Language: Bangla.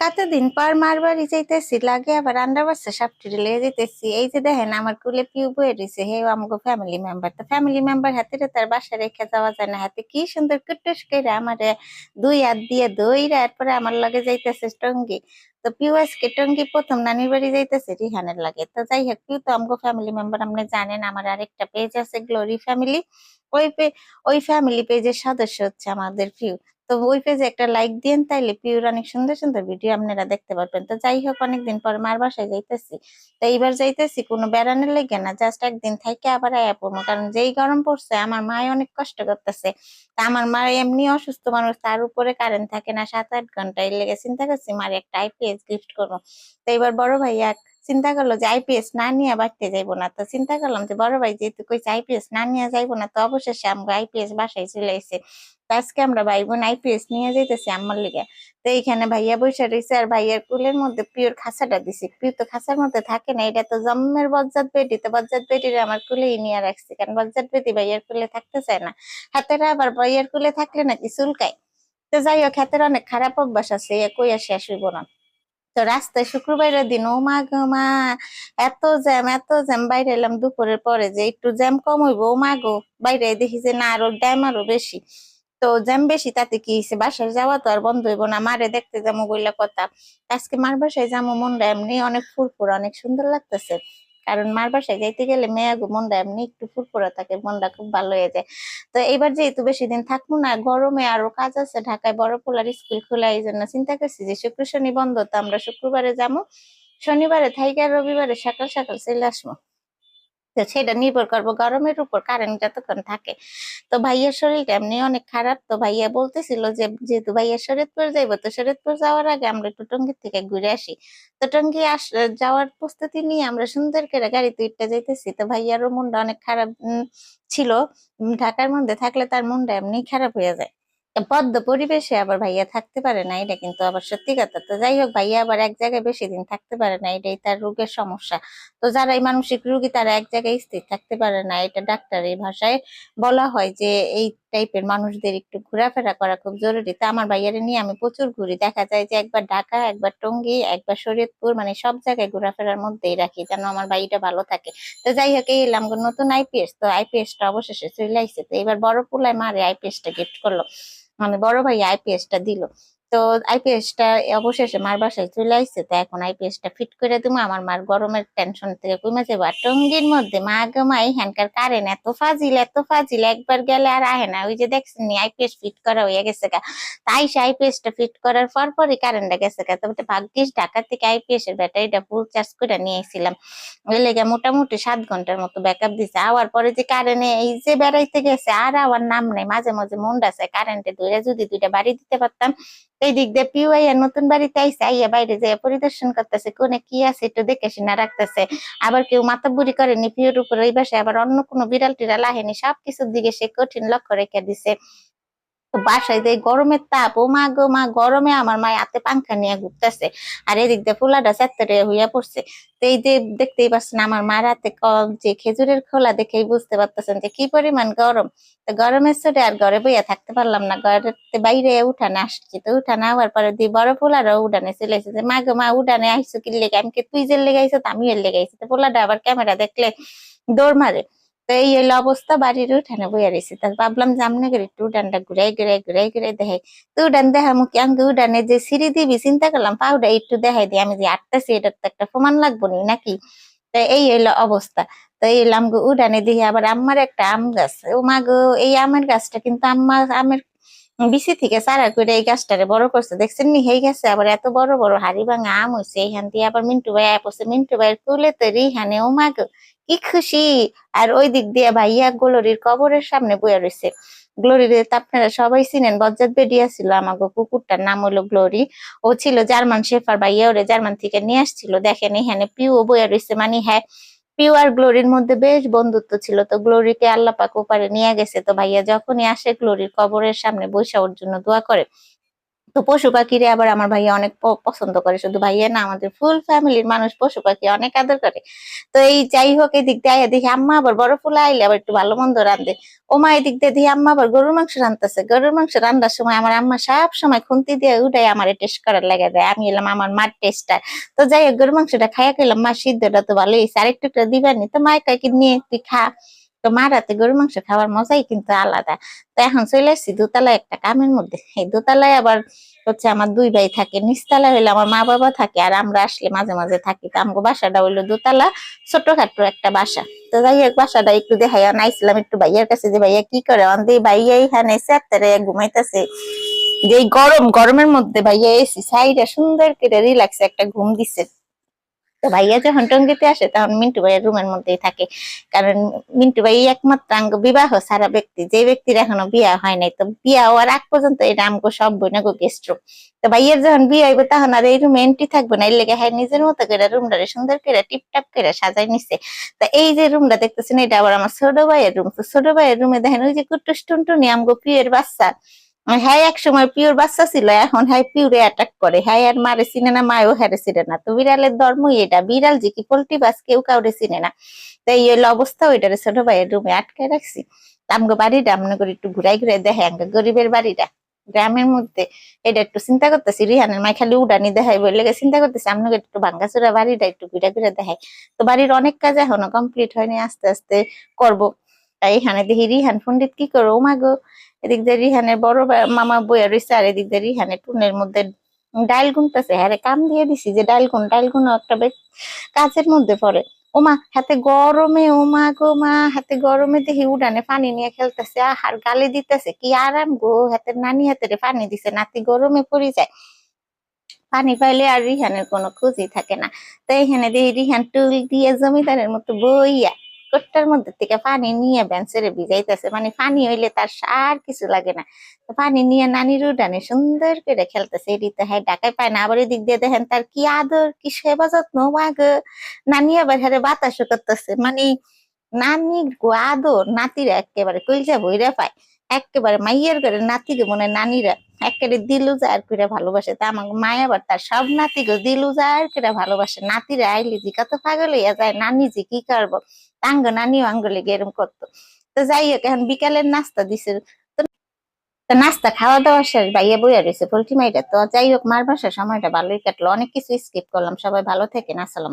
কতদিন পর মার বাড়ি যাইতেছি, লাগে আবার আন্ডার বাচ্চা সাপটি লিয়ে যাইতেছি। এই যে দেখেন, আমার কুলে পিউ বয়ে রয়েছে হে আমাকে ফ্যামিলি মেম্বার তো ফ্যামিলি মেম্বার হাতে তার বাসা রেখে যাওয়া যায় না। হাতে কি সুন্দর কুটুস করে আমার দুই হাত দিয়ে দইরা এরপরে আমার লগে যাইতেছে টঙ্গি। তো পিউ আজকে টঙ্গি প্রথম নানির বাড়ি যাইতেছে রিহানের লাগে। তো যাই হোক, পিউ তো আমগো ফ্যামিলি মেম্বার আপনি জানেন আমার আরেকটা পেজ আছে গ্লোরি ফ্যামিলি ওই পে ওই ফ্যামিলি পেজের সদস্য হচ্ছে আমাদের পিউ। তো ওই পেজে একটা লাইক দিয়েন, তাইলে পিওর অনেক সুন্দর সুন্দর ভিডিও আপনারা দেখতে পারবেন। তো যাই হোক, অনেকদিন পর মার বাসায় যাইতেছি। তো এইবার যাইতেছি, কোনো বেড়ানোর লেগে না জাস্ট একদিন থাইকে আবার আয়া পড়ব। কারণ যেই গরম পড়ছে, আমার মায় অনেক কষ্ট করতেছে। তা আমার মা এমনি অসুস্থ মানুষ, তার উপরে কারেন্ট থাকে না, সাত আট ঘণ্টা। এর লেগে চিন্তা করছি, মার একটা আইপিএস গিফট করব। তো এবার বড় ভাইয়া চিন্তা করল যে আইপিএস না নিয়ে বাড়তে যাইবো না। তো চিন্তা করলাম যে, বড় ভাই যেহেতু কইছে আইপিএস না নিয়ে যাইবো না, তো অবশেষে আমরা আইপিএস বাসায় চলে এসে আজকে আমরা ভাই বোন আইপিএস নিয়ে যাইতেছি আমার লিগে। তো এইখানে ভাইয়া বসে রয়েছে আর ভাইয়ার কুলের মধ্যে পিওর খাসাটা দিছি। পিও তো খাসার মধ্যে থাকে না, এটা তো জম্মের বজ্জাত বেটি। তো বজ্জাত বেটির আমার কুলেই নিয়ে রাখছি, কারণ বজ্জাত বেটি ভাইয়ার কুলে থাকতে চায় না। হাতেরা আবার ভাইয়ার কুলে থাকলে নাকি চুলকায়। তো যাই হোক হাতের অনেক খারাপ অভ্যাস আছে, এ কই আর শেষ হইব না। তো রাস্তায় শুক্রবারের দিন, ও মা গো মা, এত জ্যাম এত জ্যাম, বাইরে এলাম দুপুরের পরে যে একটু জ্যাম কম হইব, ও মা গো, বাইরে দেখি যে না, আরও ড্যাম আরও বেশি। তো জ্যাম বেশি, তাতে কি হয়েছে বাসায় যাওয়া তো আর বন্ধ হইব না, মারে দেখতে যাব বইলা কথা। আজকে মার বাসায় যাব মনটা এমনি অনেক ফুরফুর, অনেক সুন্দর লাগতেছে। কারণ মার বাসায় যাইতে গেলে মেয়ে গো মনটা এমনি একটু ফুরফুরা থাকে, মনটা খুব ভালো হয়ে যায়। তো এবার যেহেতু বেশি দিন থাকব না, গরমে আরও কাজ আছে, ঢাকায় বড় পোলার স্কুল খোলা এই জন্য চিন্তা করছি যে শুক্র, শনি বন্ধ, তো আমরা শুক্রবারে যাব। শনিবারে থাইকা রবিবারে সকাল সকাল চলে আসব। তো সেটা নির্ভর করব গরমের উপর কারেন্ট যতক্ষণ থাকে। তো ভাইয়ার শরীরটা এমনি অনেক খারাপ। তো ভাইয়া বলতেছিল যে, যেহেতু ভাইয়া শরীরপুর যাইবো, তো শরীরপুর যাওয়ার আগে আমরা একটু টঙ্গির থেকে ঘুরে আসি। তো টঙ্গি আস যাওয়ার প্রস্তুতি নিয়ে আমরা সুন্দর করে গাড়িতে উঠতে যাইতেছি। তো ভাইয়ারও মনটা অনেক খারাপ ছিল। ঢাকার মধ্যে থাকলে তার মনটা এমনি খারাপ হয়ে যায়। বদ্ধ পরিবেশে আবার ভাইয়া থাকতে পারে না, এটা কিন্তু আবার সত্যি কথা। তো যাই হোক, ভাইয়া আবার এক জায়গায় বেশি দিন থাকতে পারে না, এটাই তার রোগের সমস্যা। তো যারা এই মানসিক রোগী, তারা এক জায়গায় স্থির থাকতে পারে না, এটা ডাক্তারের ভাষায় বলা হয় যে এই টাইপের মানুষদের একটু ঘোরাফেরা করা খুব জরুরি। তো আমার ভাইয়ারে নিয়ে আমি প্রচুর ঘুরি। দেখা যায় যে একবার ঢাকা, একবার টঙ্গী, একবার শরীয়তপুর মানে সব জায়গায় ঘোরাফেরার মধ্যেই রাখি যেন আমার ভাইটা ভালো থাকে। তো যাই হোক, এই এলাম নতুন আইপিএস। তো আইপিএস টা অবশেষে চলে আইছে। তো এবার বড় পোলায় মারে আইপিএস টা গিফট করল। মানে বড় ভাই আইপিএস টা দিল। তো আইপিএস টা অবশেষে মার বাসায় চলে আসছে তো এখন আইপিএস টা ফিট করে দিব আমার মার গরমের টেনশন থেকে কমে যাব আর টঙ্গির মধ্যে, মা গো মা এখানকার কারেন্ট এত ফাজিল এত ফাজিল। একবার গেলে আর আহে না। ওই যে দেখছেন নি আইপিএস ফিট করা হয়ে গেছে গা। তাই সে আইপিএস টা ফিট করার পর পরই কারেন্টটা গেছে গা। তবে ভাগ্যিস ঢাকা থেকে আইপিএস এর ব্যাটারিটা ফুল চার্জ করে নিয়ে এসেছিলাম ওই লেগে মোটামুটি সাত ঘণ্টার মতো ব্যাকআপ দিছে। আওয়ার পরে যে কারেন্টে এই যে বেড়াইতে গেছে, আর আওয়ার নাম নাই। মাঝে মাঝে মনটা আছে কারেন্টে ধরে যদি দুইটা বাড়ি দিতে পারতাম। এই দিক দিয়ে পিউ নতুন বাড়িতে আইসে, আইয়া বাইরে যে পরিদর্শন করতেছে, কোনে কি আছে একটু দেখে শুনে রাখতেছে। আবার কেউ মাতাবুরি করেনি পিউর উপর ওই বাসে আবার অন্য কোনো বিড়াল টিড়াল আহেনি, সবকিছুর দিকে সে কঠিন লক্ষ্য রেখে দিছে। বাসায় যে গরমের তাপ, ও মা গো, মা গরমে আমার মা হাতে পাংখা নিয়ে ঘুরতেছে। আর এদিক দিয়ে ফুলাটা চাত্তরে হইয়া পড়ছে। তো এই যে দেখতেই পাচ্ছেন আমার মার হাতে ক- যে খেজুরের খোলা দেখেই বুঝতে পারতেছেন যে কি পরিমাণ গরম। তো গরমের চোটে আর ঘরে বইয়া থাকতে পারলাম না। ঘরের বাইরে উঠানে আসছি। তো উঠানে আবার পরে দুই বড় পোলারও উঠানে চলে এসেছে। যে মা গো, মা উঠানে আইসো, কি লেগে? আমি কি তুই যে লেগে আইসো আমি এর লেগে আইসি। তো পোলাটা আবার ক্যামেরা দেখলে দৌড় মারে। তো এই হলো অবস্থা বাড়ির উঠানে বইয়া রয়েছে তা ভাবলাম করে একটু উঠানটা ঘুরাই ঘুরাই ঘুরাই ঘুরাই দেখাই। তো উডান দেখা মুখে আমি উডানে যে সিঁড়ি দিবি, চিন্তা করলাম পাউডা একটু দেখাই দিই। আমি যে আটটাছি এটার তো একটা প্রমাণ লাগবো নি নাকি? তো এই হলো অবস্থা। তো এই আমগো উঠানে দেখি আবার আম্মার একটা আম গাছ। ও মা গো, এই আমের গাছটা কিন্তু আম্মা, আমের বিসি থেকে সারা করে এই গাছটারে বড় করছে। দেখছেন নি? হয়ে গেছে। আবার এত বড় বড় হাড়ি ভাঙা আম হয়েছে এইখান দিয়ে আবার মিন্টু ভাই পড়ছে। মিন্টু ভাইয়ের তুলে তো রিহানে, ও মা গো, কি খুশি। আর ওই দিক দিয়ে ভাইয়া গোলরির কবরের সামনে বইয়া রয়েছে গ্লোরির আপনারা সবাই চিনেন? বজ্জাত বেডিয়া ছিল আমাকে কুকুরটার, নাম হলো গ্লোরি। ও ছিল জার্মান শেফার ভাইয়া, ওরে জার্মান থেকে নিয়ে আসছিল। দেখেন এখানে পিউ বইয়া রয়েছে মানে হ্যাঁ পিউ আর গ্লোরির মধ্যে বেশ বন্ধুত্ব ছিল। তো গ্লোরিকে আল্লাপাক ওপারে নিয়ে গেছে। তো ভাইয়া যখনই আসে, গ্লোরির কবরের সামনে বৈশা ওর জন্য দোয়া করে। তো পশু পাখিরে আবার আমার ভাইয়া অনেক পছন্দ করে। শুধু ভাইয়া না, আমাদের ফুল ফ্যামিলির মানুষ পশু পাখি অনেক আদর করে। তো এই যাই হোক, এদিক দিয়ে আইয়া দেখি আম্মা আবার বড় ফুলা আইলে আবার একটু ভালো মন্দ রান্ধে ও মা এদিক দিয়ে দেখি আম্মা আবার গরুর মাংস রান্ধতেছে গরুর মাংস রান্নার সময় আমার আম্মা সব সময় খুন্তি দিয়ে উঠাই আমার টেস্ট করার লাগে দেয়। আমি এলাম আমার মার টেস্টার তো যাই হোক, গরুর মাংসটা খাইয়া খেলাম মা, সিদ্ধটা তো ভালো হয়েছে আরেকটু একটু দিবানি। তো মায়ের কয়েক নিয়ে তুই খা। তো মা রাতে গরুর মাংস খাওয়ার মজাই কিন্তু আলাদা। তো এখন চলে এসেছি দোতলায় একটা কামের মধ্যে। এই দোতলায় আবার হচ্ছে আমার দুই ভাই থাকে, নিচতলা হইলে আমার মা বাবা থাকে আর আমরা আসলে মাঝে মাঝে থাকি। তো আমগো বাসাটা হইল দোতলা, ছোটখাটো একটা বাসা। তো যাই হোক, বাসাটা একটু দেখাই নাইছিলাম একটু ভাইয়ার কাছে যে, ভাইয়া, কি করে? অন্ধে ভাইয়া এখানে সেত্তারে ঘুমাইতেছে। যে গরম, গরমের মধ্যে ভাইয়া এসি, সাইডে সুন্দর করে রিল্যাক্স একটা ঘুম দিছে। তো ভাইয়া যখন টঙ্গিতে আসে, তখন মিন্টু ভাইয়ের রুমের মধ্যেই থাকে। কারণ মিন্টু ভাই একমাত্র আঙ্গ বিবাহ সারা ব্যক্তি, যে ব্যক্তির এখনও বিয়া হয় নাই। তো বিয়া হওয়ার আগ পর্যন্ত এটা আমগো সব বই বইনাগো গেস্ট রুম তো ভাইয়ের যখন বিয়ে হইব, তখন আর এই রুমে এন্ট্রি থাকবে না। এর লেগে হ্যাঁ নিজের মতো করে রুমটারে সুন্দর করে টিপটাপ করে সাজাই নিছে। তো এই যে রুমটা দেখতেছেন, এটা আবার আমার ছোট ভাইয়ের রুম তো ছোট ভাইয়ের রুমে দেখেন ওই যে কুটুস টুনটুনি আমগো পিয়ের বাচ্চা। হ্যাঁ এক সময় পিওর বাচ্চা ছিল, এখন হ্যাঁ পিওরে অ্যাটাক করে। হ্যাঁ আর মারে চিনে না, মায়ও হ্যারে চিনে না। তো বিড়ালের ধর্মই এটা। বিড়াল যে কি পোল্ট্রি বাস, কেউ কাউরে চিনে না। তাই এই অবস্থা, ওইটারে ছোট ভাইয়ের রুমে আটকে রাখছি। আমগো বাড়িটা, মনে করি একটু ঘুরাই ঘুরাই দেখে আমগো গরিবের বাড়িটা। গ্রামের মধ্যে, এটা একটু চিন্তা করতেছি, রিহানের মাই খালি উড়ানি দেখাই বলে চিন্তা করতেছি আপনাকে একটু ভাঙ্গাচোরা বাড়িটা একটু ঘুরে ঘুরে দেখাই। তো বাড়ির অনেক কাজ এখনও কমপ্লিট হয়নি, আস্তে আস্তে করব। তাই এখানে দেখি রিহান পন্ডিত কি করো? মাগো এদিক দিয়ে রিহানের বড় মামা বইয়া রয়েছে আর এদিক দিয়ে রিহানের টুনের মধ্যে ডাইল গুনতেছে। হ্যাঁ কাম দিয়ে দিছি যে ডাইল গুন ডাইল গুন একটা বেশ কাজের মধ্যে পড়ে। ওমা, হাতে গরমে, ওমা গো মা, হাতে গরমে দেখি উড়ানে পানি নিয়ে খেলতেছে। আহার গালি দিতেছে, কি আরাম গো হাতে নানি হাতে পানি দিছে, নাতি গরমে পড়ে যায়। পানি পাইলে আর রিহানের কোনো খুঁজই থাকে না। তো এখানে দেখি রিহান টুল দিয়ে জমিদারের মতো বইয়া কোট্টার মধ্যে থেকে পানি নিয়ে বেঞ্চের ভিজাইতেছে। মানে পানি হইলে তার সার কিছু লাগে না। তো পানি নিয়ে নানির উডানে সুন্দর করে খেলতেছে। এটি তো হ্যাঁ ডাকায় পায় না। আবার এদিক দিয়ে দেখেন তার কি আদর, কি সেবা যত্ন। মাগ নানি আবার হারে বাতাসও করতেছে। মানে নানির গো আদর, নাতিরা একেবারে কইজা বইরা পায়। একেবারে মাইয়ের করে নাতিকে মনে নানিরা একেবারে দিলু যার করে ভালোবাসে। তা আমার মায় আবার তার সব নাতিকে দিলু যার করে ভালোবাসে। নাতিরা আইলে জি কত পাগল হইয়া যায়, নানি জি কি করব? আঙ্গ নানিও আঙ্গলে এরম করতো। তো যাই হোক, এখন বিকালের নাস্তা দিছে। তো নাস্তা খাওয়া দাওয়া শেষ বাইয়া বইয়া রয়েছে পোল্ট্রি মাইটা তো যাই হোক, মার বাসার সময়টা ভালোই কাটলো। অনেক কিছু স্কিপ করলাম। সবাই ভালো থেকেন, আসসালাম